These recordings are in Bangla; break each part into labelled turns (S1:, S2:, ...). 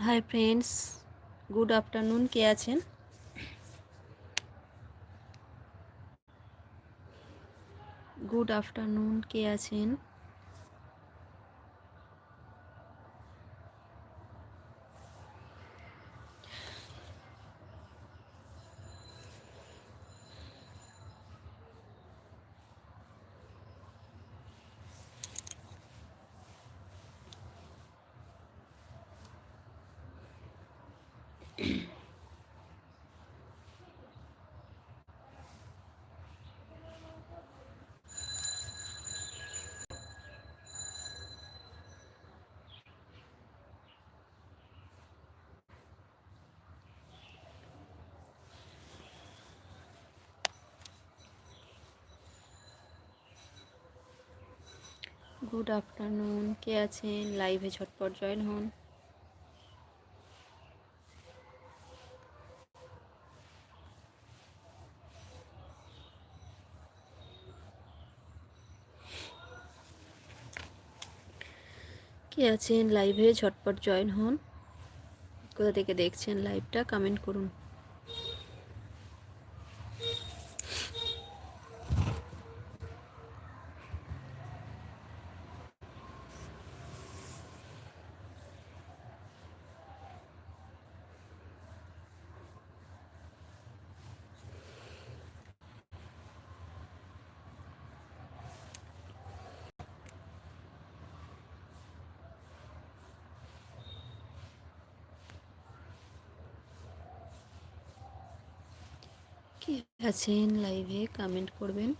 S1: হাই ফ্রেন্ডস গুড আফটারনুন কে আছেন? গুড আফটারনুন কে আছেন? গুড আফটারনুন, কে আছেন? লাইভে ঝটপট জয়েন হন। কে আছেন? লাইভে ঝটপট জয়েন হন। কোথা থেকে দেখছেন লাইভটা কমেন্ট করুন কে আছেন লাইভে কমেন্ট করবেন।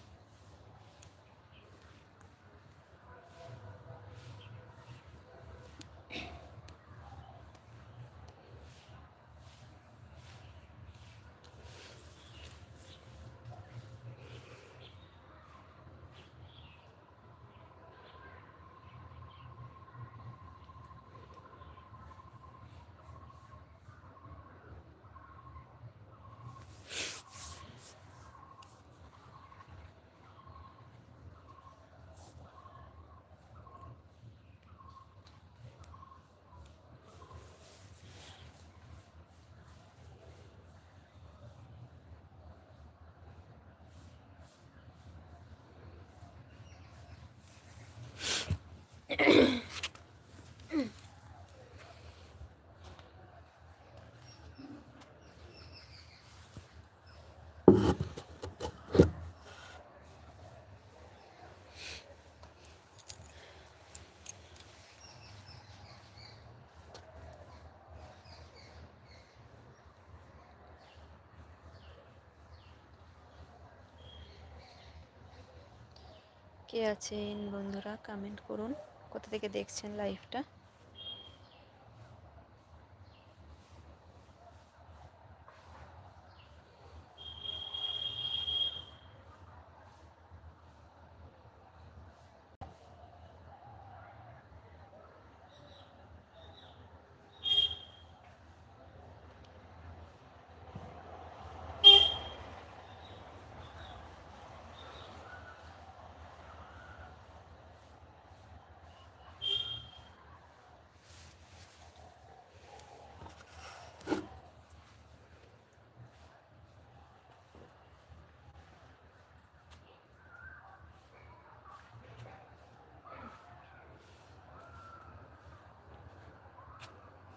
S1: কে আছেন বন্ধুরা? কমেন্ট করুন। কোথা থেকে দেখছেন লাইভটা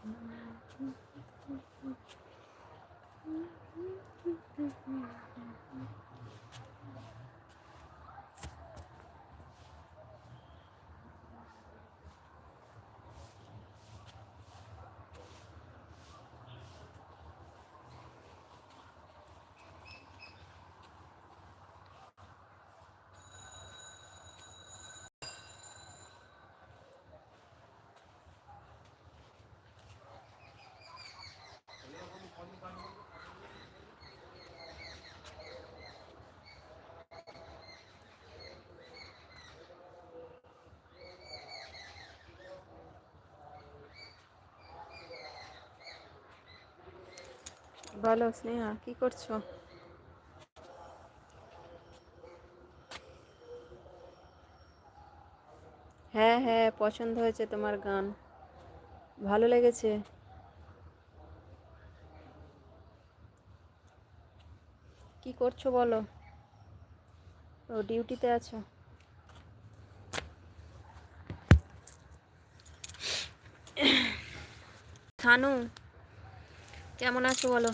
S1: Mm-hmm. ভালো স্নেহা, কি করছ? হ্যাঁ হ্যাঁ পছন্দ হয়েছে তোমার গান। ভালো লেগেছে? কি করছ বলো? ও ডিউটিতে আছো? খানু, কেমন আছো বলো?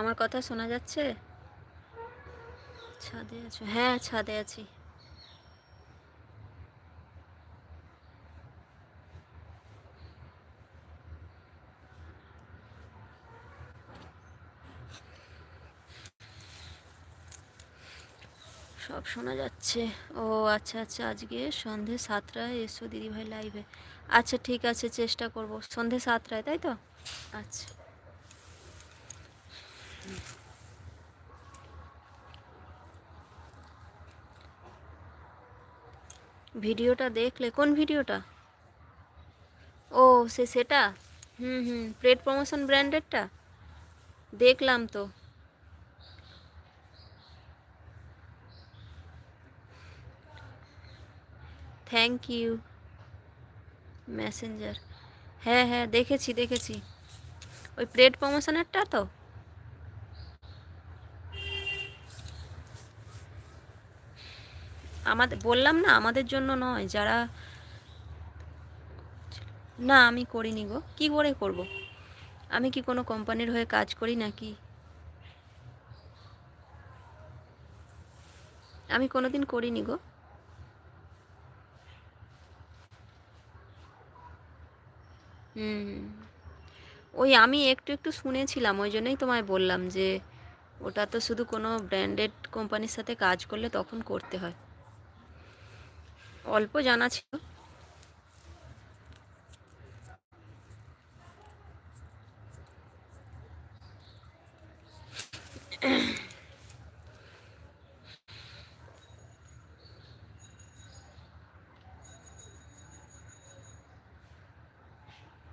S1: আমার কথা শোনা যাচ্ছে? ছাদে আছো। হ্যাঁ ছাদে আছি। সব শোনা যাচ্ছে। ও আচ্ছা আচ্ছা আজকে সন্ধে সাতটায় এসো দিদিভাই লাইভে আচ্ছা ঠিক আছে, চেষ্টা করব। সন্ধে সাতটায়, তাই তো? আচ্ছা। ভিডিওটা দেখলে? কোন ভিডিওটা? ও, সে সেটা? হুম হুম প্লেট প্রমোশন ব্র্যান্ডেডটা দেখলাম তো। থ্যাংক ইউ মেসেঞ্জার হ্যাঁ হ্যাঁ দেখেছি দেখেছি। ওই প্লেট প্রমোশনেরটা তো? আমাদের, বললাম না, আমাদের জন্য নয়, যারা না, আমি করিনি গো। কি করে করব? আমি কি কোনো কোম্পানির হয়ে কাজ করি নাকি? আমি কোনোদিন করিনি গো। হুম। ওই আমি একটু একটু শুনেছিলাম, ওই জন্যই তোমায় বললাম যে, ওটা তো শুধু কোনো ব্র্যান্ডেড কোম্পানির সাথে কাজ করলে তখন করতে হয়। অল্প জানা ছিল।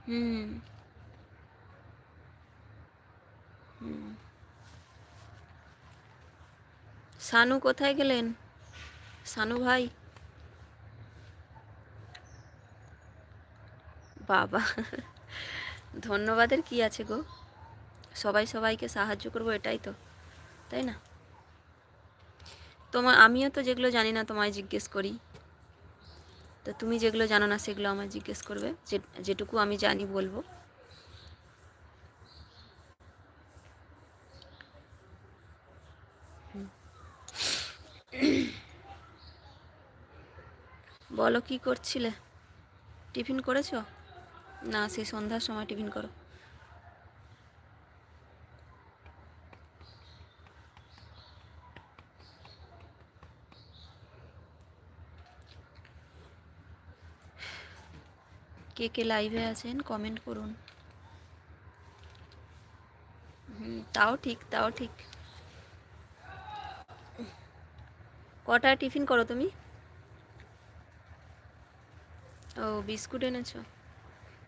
S1: হুম। হুম। সানু কোথায় গেলেন? সানু ভাই? বাবা। ধন্যবাদের কি আছে গো? সবাই সবাইকে সাহায্য করব এটাই তো, তাই না? তোমার আমিও তো যেগুলো জানি না তোমায় জিজ্ঞেস করি। তো তুমি যেগুলো জানো না সেগুলো আমায় জিজ্ঞেস করবে। যে যেটুকু আমি জানি বলব। বলো কি করছিলে? টিফিন করেছ? না, সেই সন্ধ্যার সময় টিফিন করো। কে কে লাইভে আছেন কমেন্ট করুন। তাও ঠিক তাও ঠিক। কটায় টিফিন করো তুমি? ও, বিস্কুট এনেছো?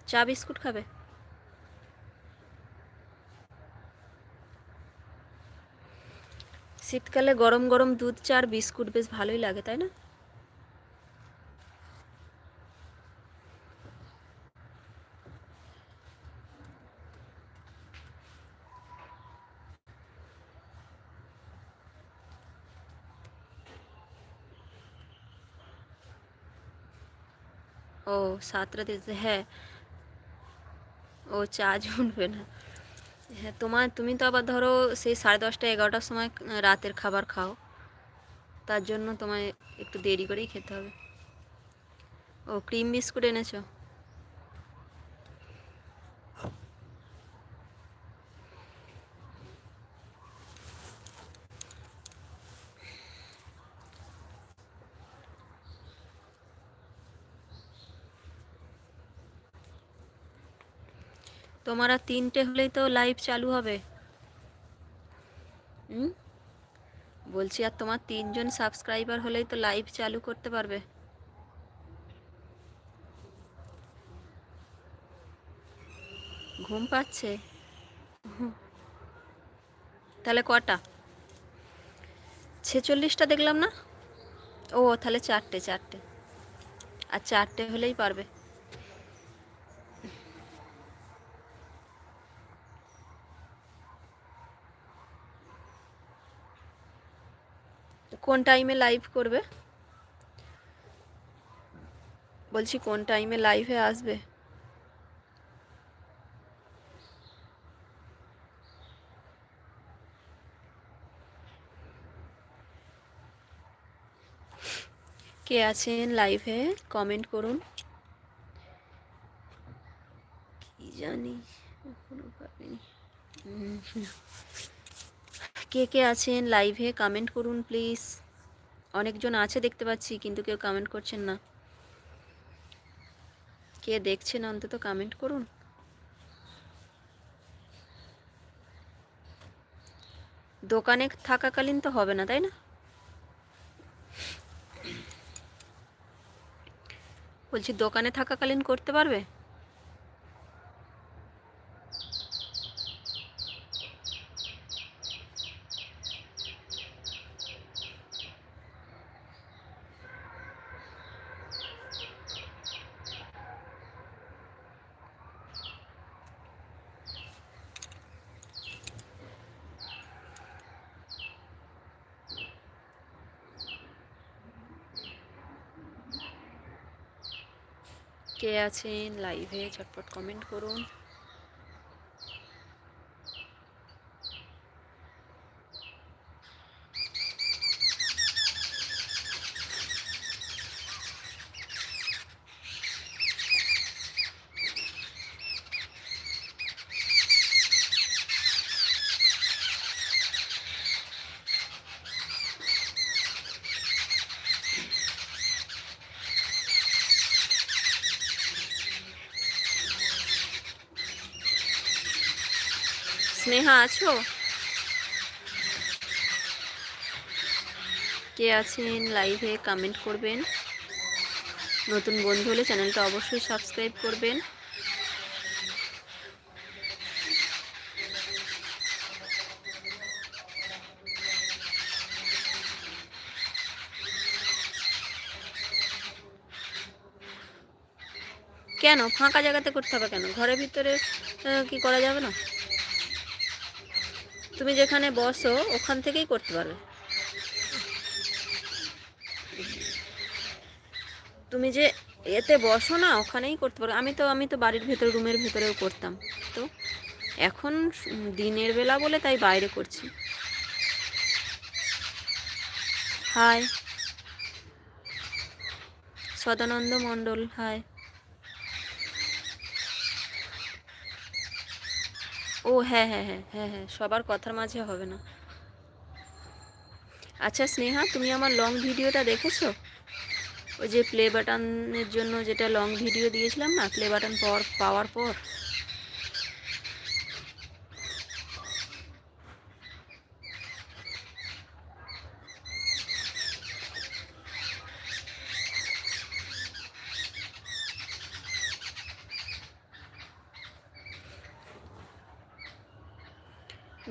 S1: চা বিস্কুট খাবে? শীতকালে গরম গরম দুধ, চা আর বিস্কুট বেশ ভালোই লাগে, তাই না? ও সাতটা দিতে হ্যাঁ। ও চা উঠবে না। হ্যাঁ তোমার, তুমি তো আবার ধরো সেই সাড়ে দশটা, এগারোটার সময় রাতের খাবার খাও। তার জন্য তোমায় একটু দেরি করেই খেতে হবে। ও, ক্রিম বিস্কুট এনেছো? তোমার তিনটে হলেই তো লাইভ চালু হবে। হুম? বলছি, আর তোমার তিনজন সাবস্ক্রাইবার হলেই তো লাইভ চালু করতে পারবে। ঘুম পাচ্ছে? তাহলে কটা? ছেচল্লিশটা দেখলাম না? ও, তাহলে চারটে চারটে। আর চারটে হলেই পারবে। কোন টাইমে লাইভ করবে? বলছি কোন টাইমে লাইভে আসবে? কে আছেন লাইভে কমেন্ট করুন। কি জানি, এখনও পারিনি। কে কে আছেন লাইভে কমেন্ট করুন প্লিজ অনেকজন আছে দেখতে পাচ্ছি, কিন্তু কেউ কমেন্ট করছেন না। কে দেখছেন অন্তত কমেন্ট করুন। দোকানে থাকাকালীন তো হবে না, তাই না? বলছি, দোকানে থাকাকালীন করতে পারবে? কে আছেন? লাইভে ঝটপট কমেন্ট করুন স্নেহা আছো? কে আছেন লাইভে কমেন্ট করবেন? নতুন বন্ধু হলে চ্যানেলটা অবশ্যই সাবস্ক্রাইব করবেন। কেন? ফাঁকা জায়গাতে করতে হবে কেন? ঘরের ভিতরে কি করা যাবে না? তুমি যেখানে বসো, ওখান থেকেই করতে পারবে তুমি যে এতে বসো না, ওখানেই করতে পারো। আমি তো আমি তো বাড়ির ভেতরে, রুমের ভেতরেও করতাম। তো এখন দিনের বেলা বলে তাই বাইরে করছি। হাই। সদানন্দ মণ্ডল, হাই। ও হ্যাঁ হ্যাঁ হ্যাঁ হ্যাঁ হ্যাঁ সবার কথার মাঝে হবে না। আচ্ছা স্নেহা, তুমি আমার লং ভিডিওটা দেখেছ? ওই যে প্লে বাটনের জন্য যেটা লং ভিডিও দিয়েছিলাম না প্লে বাটন পর, পাওয়ার পর?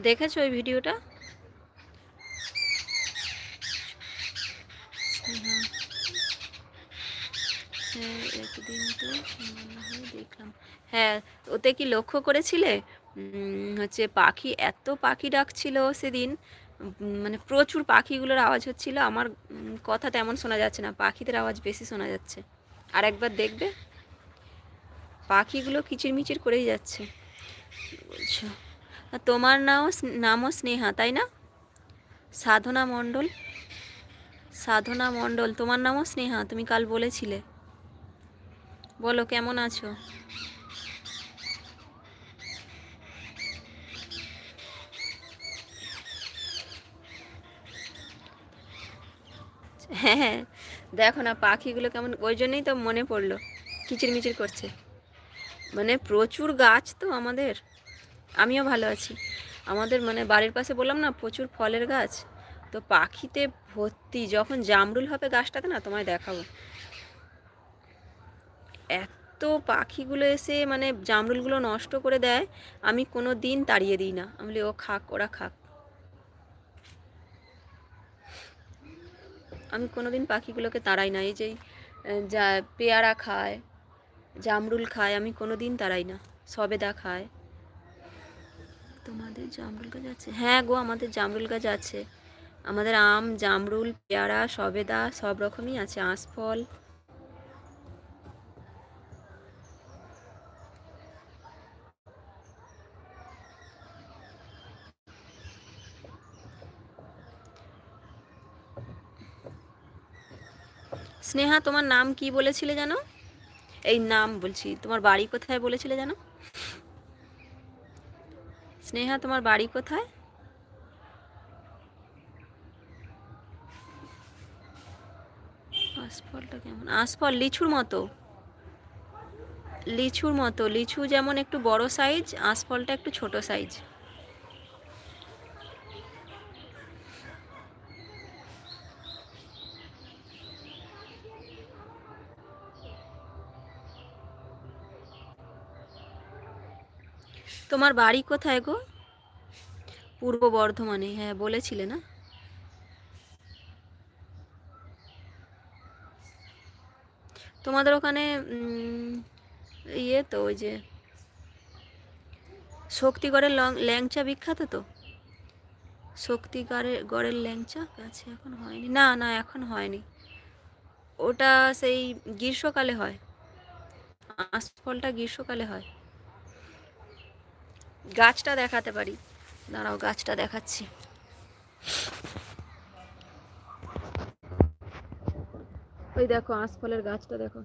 S1: দেখেছ ওই ভিডিওটা? হ্যাঁ দেখলাম। হ্যাঁ ওতে কি লক্ষ্য করেছিলে? হচ্ছে পাখি, এত পাখি ডাকছিল সেদিন। মানে প্রচুর পাখিগুলোর আওয়াজ হচ্ছিল। আমার কথা তেমন শোনা যাচ্ছে না। পাখিদের আওয়াজ বেশি শোনা যাচ্ছে। আর একবার দেখবে? পাখিগুলো কিচিরমিচির করেই যাচ্ছে। বলছো। তোমার নাও নামও স্নেহা, তাই না? সাধনা মণ্ডল। সাধনা মণ্ডল, তোমার নামও স্নেহা, তুমি কাল বলেছিলে। বলো, কেমন আছো? হ্যাঁ হ্যাঁ দেখো না, পাখিগুলো কেমন, ওই জন্যই তো মনে পড়ল, কিচিরমিচির করছে। মানে প্রচুর গাছ তো আমাদের। আমিও ভালো আছি। আমাদের মানে বাড়ির পাশে বললাম না, প্রচুর ফলের গাছ। তো পাখিতে ভর্তি, যখন জামরুল হবে গাছটাতে না, তোমায় দেখাবো। এত পাখিগুলো এসে মানে জামরুলগুলো নষ্ট করে দেয়, আমি কোনো দিন তাড়িয়ে দিই না। আমি বলি, ও খাক, ওরা খাক। আমি কোনো দিন পাখিগুলোকে তাড়াই না। এই যে যা, পেয়ারা খায়, জামরুল খায়, আমি কোনো দিন তাড়াই না। সবেদা খায়। তোমাদের জামরুল গাছ আছে? হ্যাঁ গো, আমাদের জামরুল গাছ আছে। আমাদের আম, জামরুল, পেয়ারা, সবেদা, সব রকমই আছে। আঁশফল স্নেহা, তোমার নাম কি বলেছিলে জানো? এই নাম বলছি। তোমার বাড়ি কোথায় বলেছিলে জানো? স্নেহা, তোমার বাড়ি কোথায়? আসফলটা কেমন? আসফল লিচুর মতো। লিচুর মতো। লিচু যেমন একটু বড় সাইজ আসফলটা একটু ছোট সাইজ তোমার বাড়ি কোথায় গো? পূর্ব বর্ধমানে হ্যাঁ বলেছিলে না? তোমাদের ওখানে ইয়ে তো ওই যে শক্তিগড়ের লং, ল্যাংচা বিখ্যাত তো? শক্তিগড়ের, গড়ের ল্যাংচা? আছে এখন হয়নি। না না, এখন হয়নি। ওটা সেই গ্রীষ্মকালে হয়। আঁশফলটা গ্রীষ্মকালে হয়। গাছটা দেখাতে পারি। দাঁড়াও, গাছটা দেখাচ্ছি। ওই দেখো আঁশফলের গাছটা দেখো।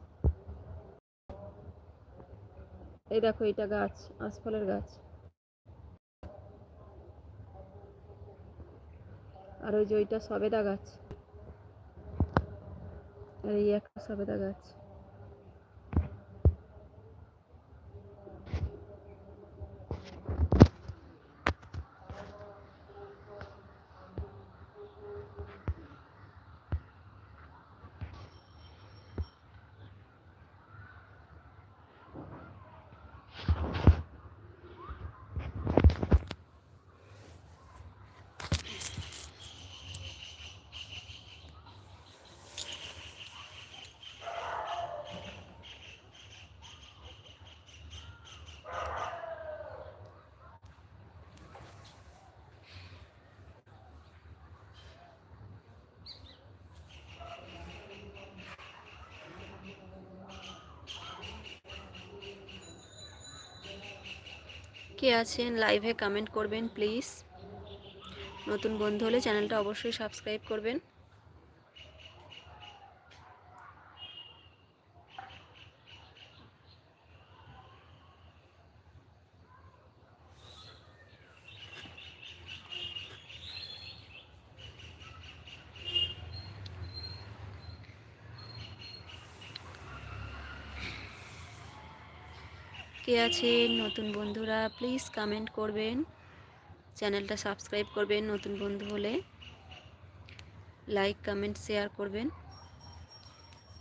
S1: এই দেখো এটা গাছ আঁশফলের গাছ। আর ওই যে ওইটা সবেদা গাছ। আর এই একটা সবেদা গাছ। কে আছেন লাইভে কমেন্ট করবেন প্লিজ নতুন বন্ধু হলে চ্যানেলটা অবশ্যই সাবস্ক্রাইব করবেন। কে আছেন নতুন বন্ধুরা প্লিজ কমেন্ট করবেন। চ্যানেলটা সাবস্ক্রাইব করবেন নতুন বন্ধু হলে। লাইক কমেন্ট শেয়ার করবেন।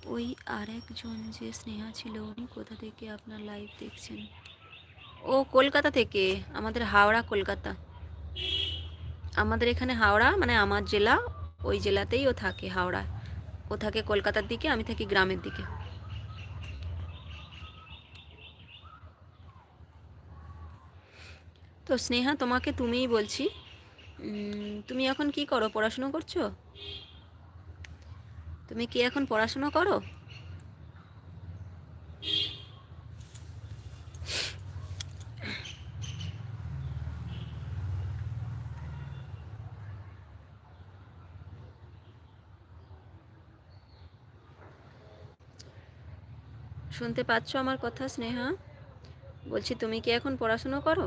S1: ওই আরেকজন যে স্নেহা ছিল, উনি কোথা থেকে আপনার লাইভ দেখছেন? ও কলকাতা থেকে, আমাদের হাওড়া, কলকাতা। আমাদের এখানে হাওড়া মানে আমার জেলা, ওই জেলাতেই ও থাকে হাওড়া। ও থাকে কলকাতার দিকে, আমি থাকি গ্রামের দিকে। তো স্নেহা, তোমাকে তুমিই বলছি। তুমি এখন কি করো? পড়াশুনো করছ? তুমি কি এখন পড়াশুনো করো? শুনতে পাচ্ছ আমার কথা, স্নেহা? বলছি, তুমি কি এখন পড়াশুনো করো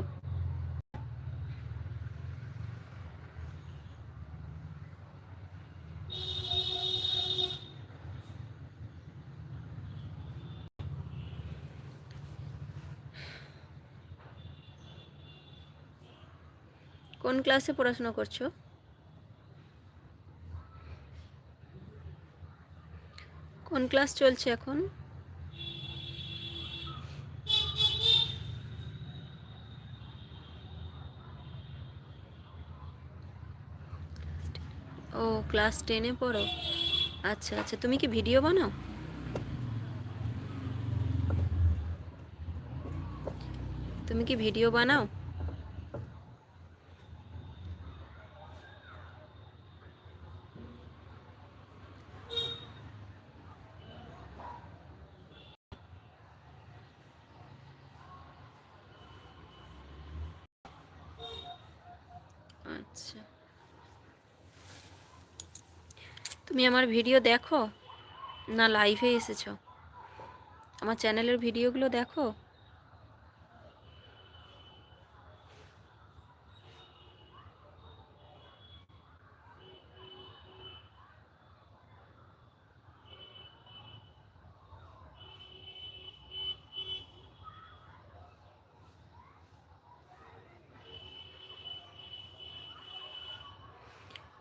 S1: কোন ক্লাসে পড়াশোনা করছ? কোন ক্লাস চলছে এখন? ও ক্লাস টেনে পড়ো? আচ্ছা আচ্ছা। তুমি কি ভিডিও বানাও? তুমি কি ভিডিও বানাও আচ্ছা তুমি আমার ভিডিও দেখো? না লাইভে এসেছ। আমার চ্যানেলের ভিডিওগুলো দেখো?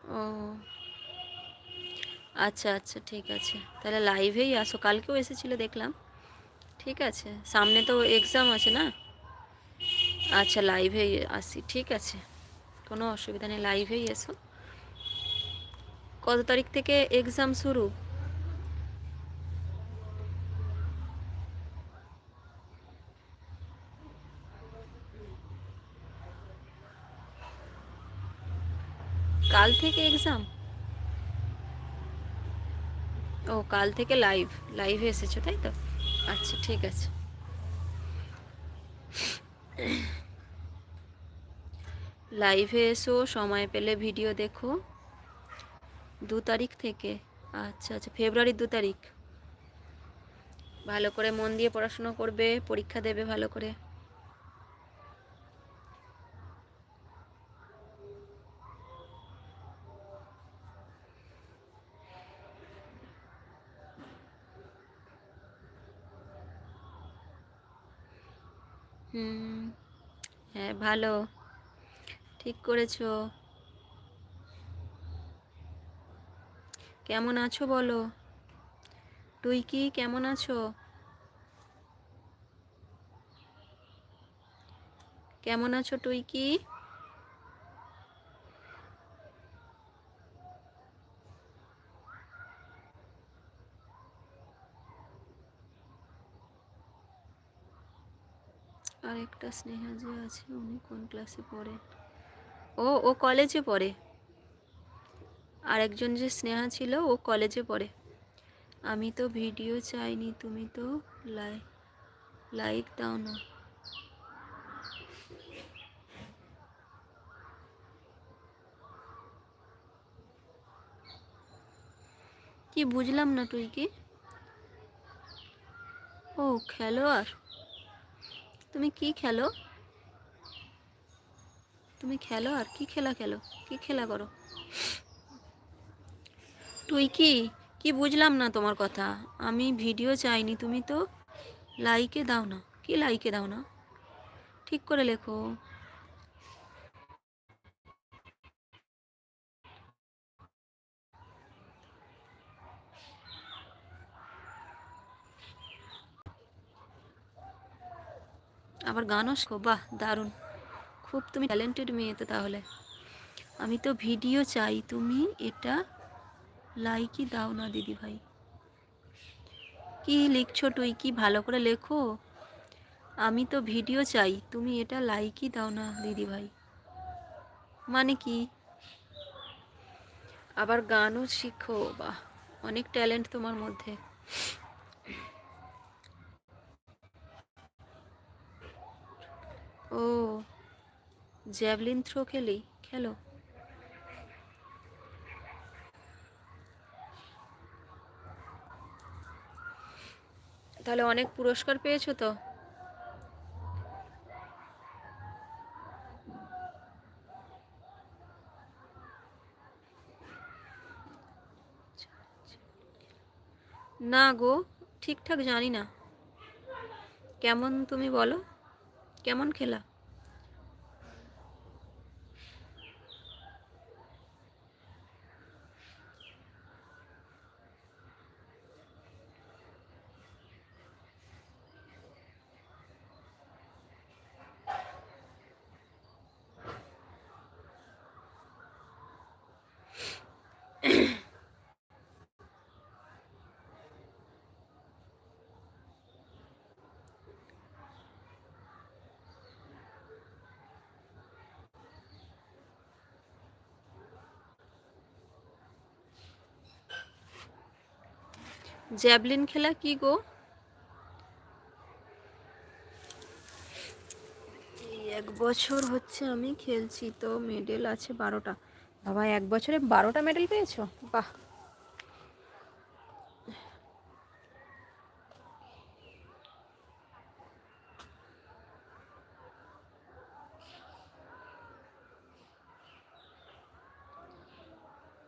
S1: ও। আচ্ছা আচ্ছা ঠিক আছে। তাহলে লাইভেই আসো। কালকেও এসেছিল, দেখলাম। ঠিক আছে। সামনে তো এক্সাম আছে না? আচ্ছা লাইভেই আসি। ঠিক আছে। কোনো অসুবিধা নেই। লাইভেই এসো। কত তারিখ থেকে এক্সাম শুরু? কাল থেকে এক্সাম ও, কাল থেকে লাইভ লাইভে এসেছ, তাই তো? আচ্ছা ঠিক আছে। লাইভে এসো, সময় পেলে ভিডিও দেখো। দু তারিখ থেকে। আচ্ছা আচ্ছা ফেব্রুয়ারির দু তারিখ। ভালো করে মন দিয়ে পড়াশুনো করবে, পরীক্ষা দেবে ভালো করে হুম হ্যাঁ ভালো। ঠিক করেছ। কেমন আছো বলো? তুই কি কেমন আছো? কেমন আছো তুই কি? আর একটা স্নেহা যে আছে, উনি কোন ক্লাসে পড়ে? ও ও কলেজে পড়ে। আর একজন যে স্নেহা ছিল, ও কলেজে পড়ে। আমি তো ভিডিও চাইনি, তুমি তো লাই লাইক দাও না। কি বুঝলাম না তুই কি? ও, খেলোয়াড়। তুমি কি খেলো? তুমি খেলো আর কি খেলা খেলো? কি খেলা করো? তুই কি? কি বুঝলাম না তোমার কথা। আমি ভিডিও চাইনি, তুমি তো লাইকে দাও না। কি লাইকে দাও না? ঠিক করে লেখো। আবার গানও শেখো বাহ, দারুণ। খুব তুমি ট্যালেন্টেড মেয়ে তো তাহলে। আমি তো ভিডিও চাই। তুমি এটা লাইকই দাও না, দিদি ভাই। কি লিখছো তুই? কি ভালো করে লেখো। আমি তো ভিডিও চাই। তুমি এটা লাইকই দাও না, দিদি ভাই। মানে কি? আবার গানও শিখো। বাহ, অনেক ট্যালেন্ট তোমার মধ্যে। ও, জ্যাভলিন থ্রো খেলি, খেলো। তাহলে অনেক পুরস্কার পেয়েছ তো? না গো, ঠিকঠাক জানি না। কেমন তুমি বলো? কেমন খেলা? জ্যাভলিন খেলা কি গো? এক বছর হচ্ছে আমি খেলছি, তো মেডেল আছে বারোটা। বাবা, এক বছরে বারোটা মেডেল পেয়েছ? বাহ।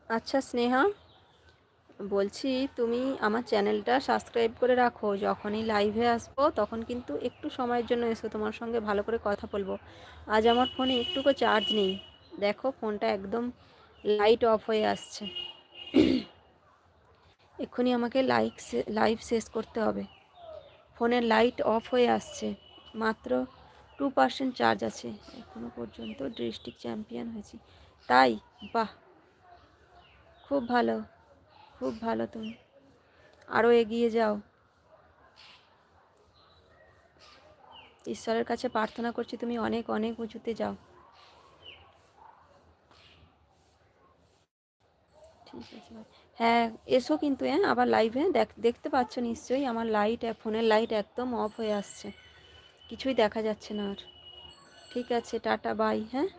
S1: আচ্ছা স্নেহা। বলছি, তুমি আমার চ্যানেলটা সাবস্ক্রাইব করে রাখো। যখনই লাইভে আসব, তখন কিন্তু একটু সময়ের জন্য এসো। তোমার সঙ্গে ভালো করে কথা বলব। আজ আমার ফোনে একটুকু চার্জ নেই। দেখো, ফোনটা একদম লাইট অফ হয়ে আসছে। এক্ষুনি আমাকে লাইক লাইভ শেষ করতে হবে। ফোনের লাইট অফ হয়ে আসছে। মাত্র টু পার্সেন্ট চার্জ আছে। এখনও পর্যন্ত ডিস্ট্রিক্ট চ্যাম্পিয়ন হয়েছি। তাই, বাহ! খুব ভালো। খুব ভালো তুমি। আরও এগিয়ে যাও। ঈশ্বরের কাছে প্রার্থনা করছি তুমি অনেক অনেক উঁচুতে যাও। ঠিক আছে হ্যাঁ এসো কিন্তু হ্যাঁ আবার লাইভে দেখ, দেখতে পাচ্ছ নিশ্চয়ই আমার লাইট ফোনের লাইট একদম অফ হয়ে আসছে। কিছুই দেখা যাচ্ছে না আর। ঠিক আছে, টাটা বাই হ্যাঁ।